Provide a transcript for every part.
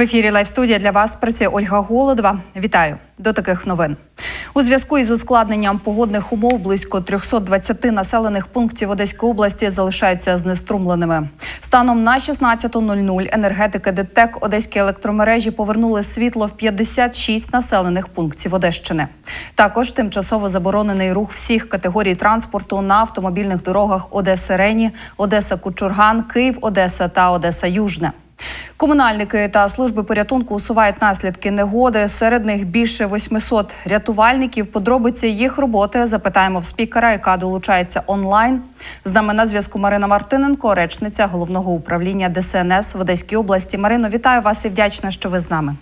В ефірі Лайв студія для вас працює Ольга Голодова. Вітаю до таких новин. У зв'язку із ускладненням погодних умов близько 320 населених пунктів Одеської області залишаються знеструмленими. Станом на 16.00 енергетики ДТЕК Одеські електромережі повернули світло в 56 населених пунктів Одещини. Також тимчасово заборонений рух всіх категорій транспорту на автомобільних дорогах Одеса Рені, Одеса Кучурган, Київ, Одеса та Одеса Южне. Комунальники та служби порятунку усувають наслідки негоди. Серед них більше 800 рятувальників. Подробиці їх роботи запитаємо в спікера, яка долучається онлайн. З нами на зв'язку Марина Мартиненко, речниця головного управління ДСНС в Одеській області. Марино, вітаю вас і вдячна, що ви з нами.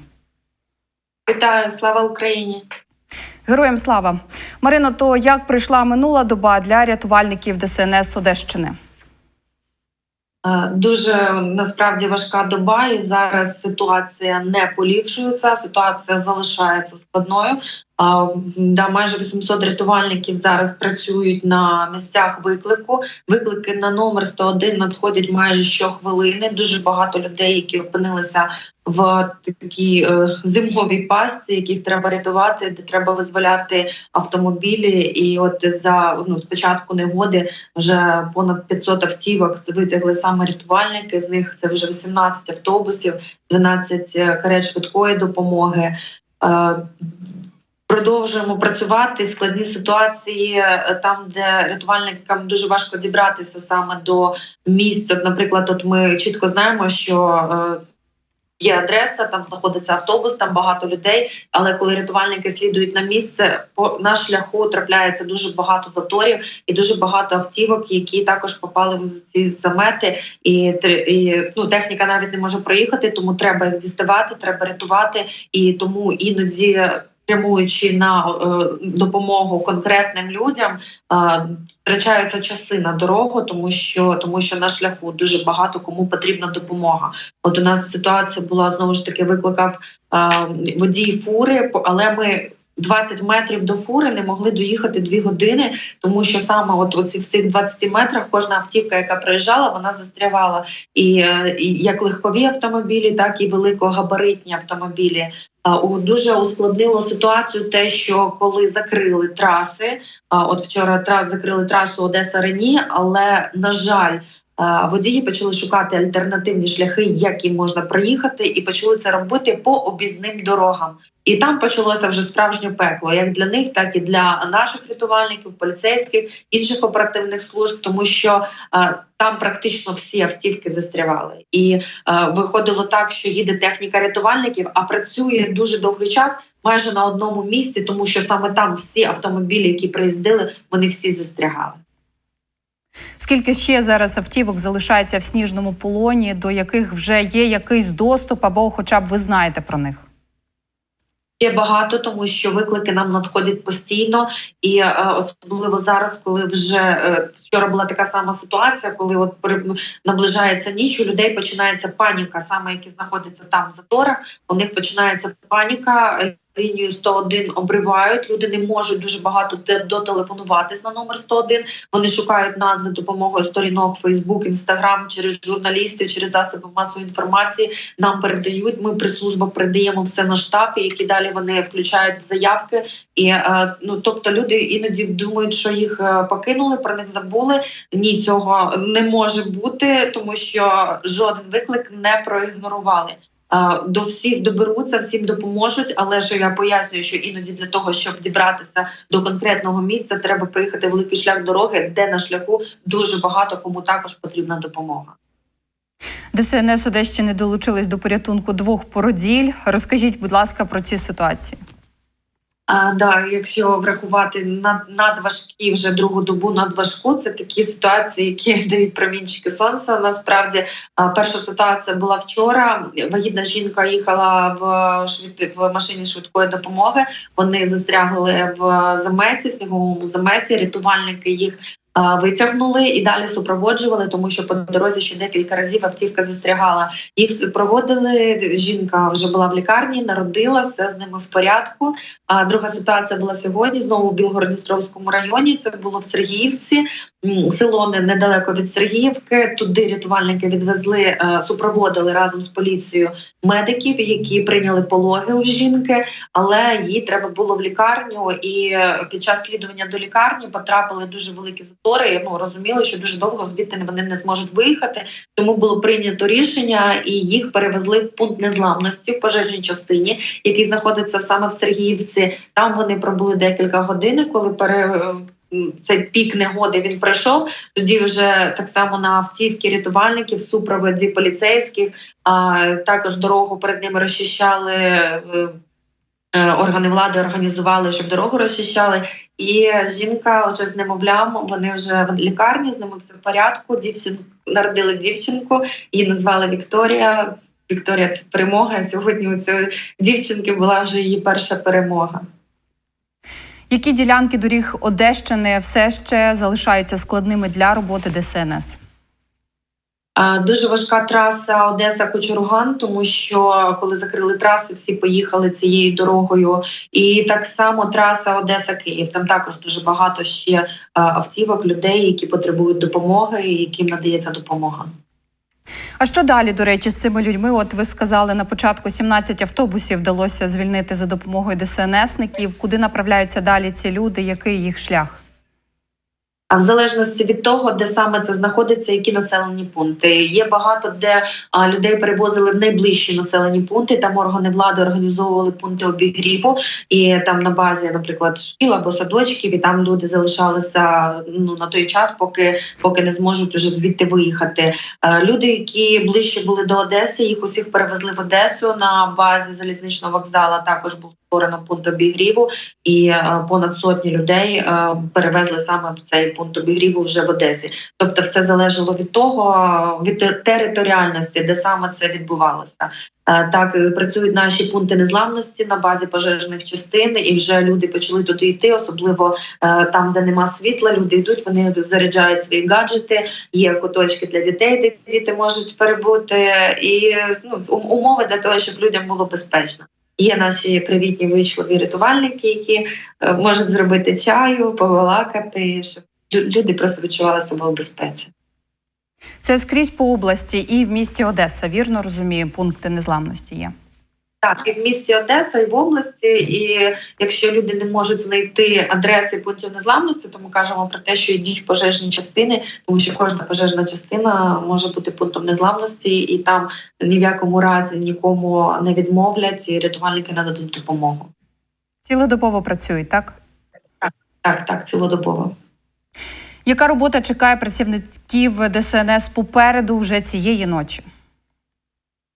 Вітаю, слава Україні. Героям слава Марино. То як прийшла минула доба для рятувальників ДСНС Одещини? Е, Дуже насправді важка доба, і зараз ситуація не поліпшується. Ситуація залишається складною. Да, майже 800 рятувальників зараз працюють на місцях виклику. Виклики на номер 101 надходять майже щохвилини. Дуже багато людей, які опинилися в такій е, зимовій пастці, яких треба рятувати, де треба визволяти автомобілі. І от за ну, спочатку негоди вже понад 500 автівок витягли саме рятувальники. З них це вже 18 автобусів, 12 карет швидкої допомоги. Продовжуємо працювати складні ситуації е, там, де рятувальникам дуже важко дібратися саме до місць. От, наприклад, от ми чітко знаємо, що е, є адреса, там знаходиться автобус, там багато людей. Але коли рятувальники слідують на місце, по на шляху трапляється дуже багато заторів і дуже багато автівок, які також попали в ці замети, і, і ну, техніка навіть не може проїхати, тому треба їх діставати, треба рятувати, і тому іноді. Прямуючи на е, допомогу конкретним людям, е, втрачаються часи на дорогу, тому що тому що на шляху дуже багато кому потрібна допомога. От у нас ситуація була знову ж таки, викликав е, водій фури, але ми 20 метрів до фури не могли доїхати 2 години, тому що саме от в цих 20 метрах кожна автівка, яка проїжджала, вона застрявала. І, е, і як легкові автомобілі, так і великогабаритні автомобілі. У- Дуже ускладнило ситуацію те, що коли закрили траси, от вчора закрили трасу Одеса Рені, але на жаль. Водії почали шукати альтернативні шляхи, як їм можна проїхати, і почали це робити по обізним дорогам. І там почалося вже справжнє пекло, як для них, так і для наших рятувальників, поліцейських, інших оперативних служб, тому що е, там практично всі автівки застрявали. І е, виходило так, що їде техніка рятувальників, а працює дуже довгий час. Майже на одному місці, тому що саме там всі автомобілі, які приїздили, вони всі застрягали. Скільки ще зараз автівок залишається в сніжному полоні, до яких вже є якийсь доступ, або хоча б ви знаєте про них? Ще багато, тому що виклики нам надходять постійно, і е, особливо зараз, коли вже е, вчора була така сама ситуація, коли от при- наближається ніч, у людей починається паніка, саме які знаходяться там в заторах. У них починається паніка. Лінію 101 обривають. Люди не можуть дуже багато дотелефонуватись на номер 101. Вони шукають нас за допомогою сторінок Facebook, Instagram, через журналістів, через засоби масової інформації. Нам передають. Ми прес-служба передаємо все на штаб, які далі вони включають заявки. І е, ну тобто люди іноді думають, що їх е, покинули, про них забули. Ні, цього не може бути, тому що жоден виклик не проігнорували. До всіх доберуться, всім допоможуть, але ж я пояснюю, що іноді для того, щоб дібратися до конкретного місця, треба проїхати великий шлях дороги, де на шляху дуже багато кому також потрібна допомога. ДСНС Одещини долучились до порятунку двох породіль. Розкажіть, будь ласка, про ці ситуації. А, да, якщо врахувати над, надважкі вже другу добу надважку, це такі ситуації, які дають промінчики сонця. Насправді, перша ситуація була вчора. Вагітна жінка їхала в швид... в машині швидкої допомоги. Вони застрягли в заметі, сніговому заметі. Рятувальники їх витягнули і далі супроводжували, тому що по дорозі ще декілька разів автівка застрягала. Їх проводили. Жінка вже була в лікарні, народила все з ними в порядку. А друга ситуація була сьогодні. Знову в Білгородністровському районі. Це було в Сергіївці. Село недалеко від Сергіївки. Туди рятувальники відвезли, е, супроводили разом з поліцією медиків, які прийняли пологи у жінки, але їй треба було в лікарню. І е, під час слідування до лікарні потрапили дуже великі затори. Ну розуміли, що дуже довго звідти вони не зможуть виїхати. Тому було прийнято рішення, і їх перевезли в пункт незламності в пожежній частині, який знаходиться саме в Сергіївці. Там вони пробули декілька годин, коли пере. Цей пік негоди він пройшов. Тоді вже так само на автівки рятувальників, супроводі поліцейських, а також дорогу перед ними розчищали. е, е, Органи влади організували, щоб дорогу розчищали. І жінка вже з немовлям. Вони вже в лікарні з ними все в порядку. Дівчинку народили дівчинку, її назвали Вікторія. Вікторія це перемога. Сьогодні у цієї дівчинки була вже її перша перемога. Які ділянки доріг Одещини все ще залишаються складними для роботи ДСНС? Дуже важка траса Одеса Кочуруган, тому що коли закрили траси, всі поїхали цією дорогою. І так само траса Одеса Київ. Там також дуже багато ще автівок, людей, які потребують допомоги, яким надається допомога. А що далі, до речі, з цими людьми? От ви сказали на початку 17 автобусів вдалося звільнити за допомогою ДСНСників. Куди направляються далі ці люди? Який їх шлях? А в залежності від того, де саме це знаходиться, які населені пункти є багато, де людей перевозили в найближчі населені пункти. Там органи влади організовували пункти обігріву, і там на базі, наприклад, шкіл або садочків, і там люди залишалися ну на той час, поки поки не зможуть уже звідти виїхати. Люди, які ближче були до Одеси, їх усіх перевезли в Одесу на базі залізничного вокзалу. Також був створено пункт обігріву, і е, понад сотні людей е, перевезли саме в цей пункт обігріву вже в Одесі. Тобто, все залежало від того, від територіальності, де саме це відбувалося. Е, Так е, працюють наші пункти незламності на базі пожежних частин, і вже люди почали туди йти, особливо е, там, де нема світла. Люди йдуть, вони заряджають свої гаджети. Є куточки для дітей, де діти можуть перебути, і ну умови для того, щоб людям було безпечно. Є наші привітні вийшлові рятувальники, які е, можуть зробити чаю, побалакати, щоб люди просто відчували себе у безпеці. Це скрізь по області і в місті Одеса. Вірно розумію, пункти незламності є. Так, і в місті Одеса, і в області. І якщо люди не можуть знайти адреси пунктів незламності, то ми кажемо про те, що йдіть в пожежні частини, тому що кожна пожежна частина може бути пунктом незламності, і там ні в якому разі нікому не відмовлять, і рятувальники нададуть допомогу. Цілодобово працюють, так? Так, так, цілодобово. Яка робота чекає працівників ДСНС попереду вже цієї ночі?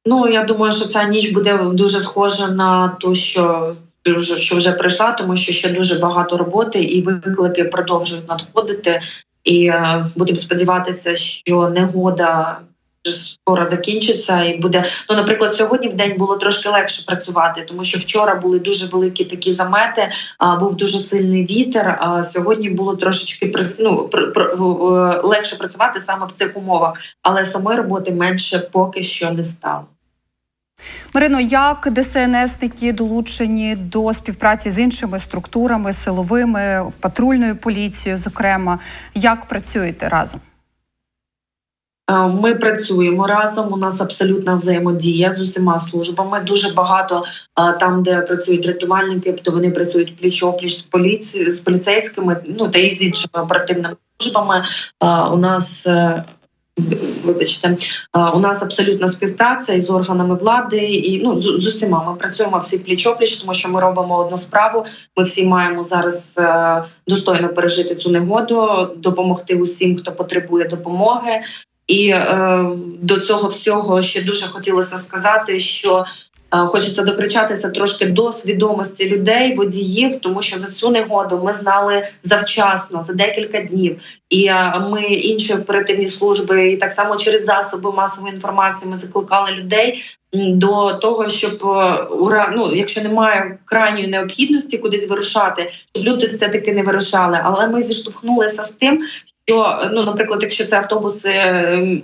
Ну я думаю, що ця ніч буде дуже схожа на ту, що вже- що вже прийшла, тому що ще дуже багато роботи, і виклики продовжують надходити. І е, будемо сподіватися, що негода скоро закінчиться, і буде. Ну, наприклад, сьогодні в день було трошки легше працювати, тому що вчора були дуже великі такі замети, а був дуже сильний вітер. А сьогодні було трошечки ну, легше працювати саме в цих умовах, але самої роботи менше поки що не стало. Марино, як ДСНСники долучені до співпраці з іншими структурами, силовими, патрульною поліцією, зокрема, як працюєте разом? Е, Ми працюємо разом. У нас абсолютна взаємодія з усіма службами. Дуже багато е, там, де працюють рятувальники, то вони працюють пліч опліч з поліці з поліцейськими, ну та і з іншими оперативними службами. Е, У нас Вибачте, у нас абсолютна співпраця із органами влади, і ну з, з усіма ми працюємо всі пліч опліч, тому що ми робимо одну справу. Ми всі маємо зараз достойно пережити цю негоду, допомогти усім, хто потребує допомоги. І е, до цього всього ще дуже хотілося сказати, що е, хочеться докричатися трошки до свідомості людей, водіїв, тому що за цю негоду ми знали завчасно за декілька днів. І е, ми інші оперативні служби, і так само через засоби масової інформації ми закликали людей до того, щоб е, ну, якщо немає крайньої необхідності кудись вирушати, щоб люди все таки не вирушали. Але ми зіштовхнулися з тим, що, ну, наприклад, якщо це автобуси. ем,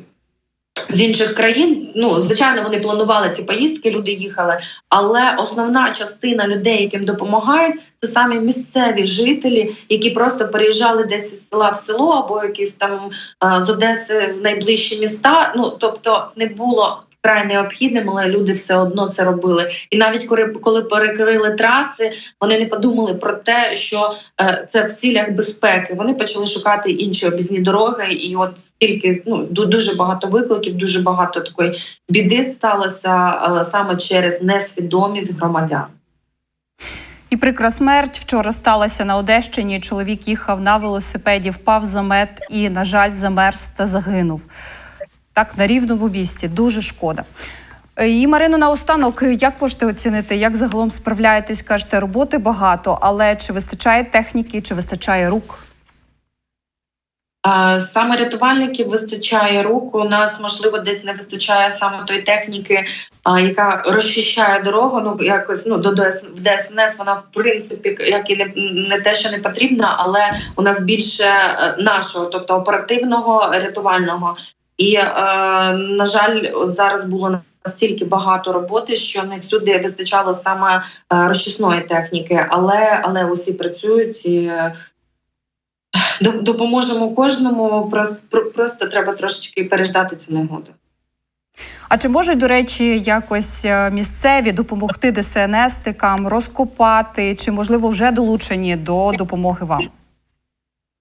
З інших країн, ну звичайно, вони планували ці поїздки, люди їхали. Але основна частина людей, яким допомагають, це самі місцеві жителі, які просто переїжджали десь із села в село або якісь там з Одеси в найближчі міста. Ну тобто не було вкрай необхідним, але люди все одно це робили. І навіть коли, перекрили траси, вони не подумали про те, що е, це в цілях безпеки. Вони почали шукати інші об'їзні дороги, і от стільки ну дуже багато викликів, дуже багато такої біди сталося е, саме через несвідомість громадян. І прикра смерть вчора сталася на Одещині. Чоловік їхав на велосипеді, впав за мет і, на жаль, замерз та загинув. Так, на рівному місці. Дуже шкода. Е, І Марино, наостанок, як можете оцінити, як загалом справляєтесь? Кажете, роботи багато, але чи вистачає техніки, чи вистачає рук? Саме рятувальників вистачає рук. У нас можливо десь не вистачає саме тої техніки, яка розчищає дорогу. Ну якось ну до в ДСНС вона в принципі як і не, не те, що не потрібна, але у нас більше е, нашого, тобто оперативного рятувального. І е, на жаль, зараз було настільки багато роботи, що не всюди вистачало саме е, розчисної техніки, але але усі працюють. І, е, допоможемо кожному. Просто, просто треба трошечки переждати цю негоду. А чи можуть, до речі, якось місцеві допомогти ДСНСникам розкопати, чи можливо вже долучені до допомоги вам?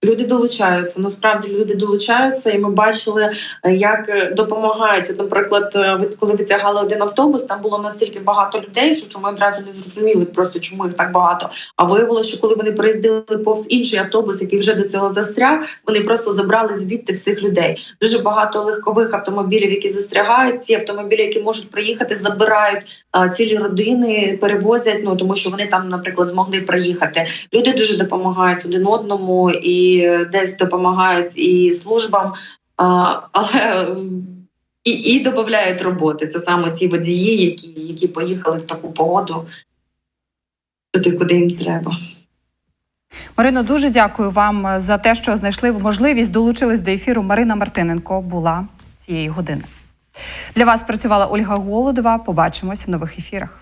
Люди долучаються. Насправді люди долучаються, і ми бачили, е, як е, допомагають. Наприклад, е, коли витягали один автобус, там було настільки багато людей, що ми одразу не зрозуміли просто, чому їх так багато. А виявилося, що коли вони приїздили повз інший автобус, який вже до цього застряг, вони просто забрали звідти всіх людей. Дуже багато легкових автомобілів, які застрягають. Ці автомобілі, які можуть приїхати, забирають цілі родини, перевозять. Ну тому що вони там, наприклад, змогли приїхати. Люди дуже допомагають один одному і е, десь допомагають і службам, але і, і додають роботи. Це саме ті водії, які, які поїхали в таку погоду туди, куди їм треба. Марино, дуже дякую вам е, за те, що знайшли можливість долучились до ефіру. Марина Мартиненко була цієї години. Для вас працювала Ольга Голодова. Побачимось в нових ефірах.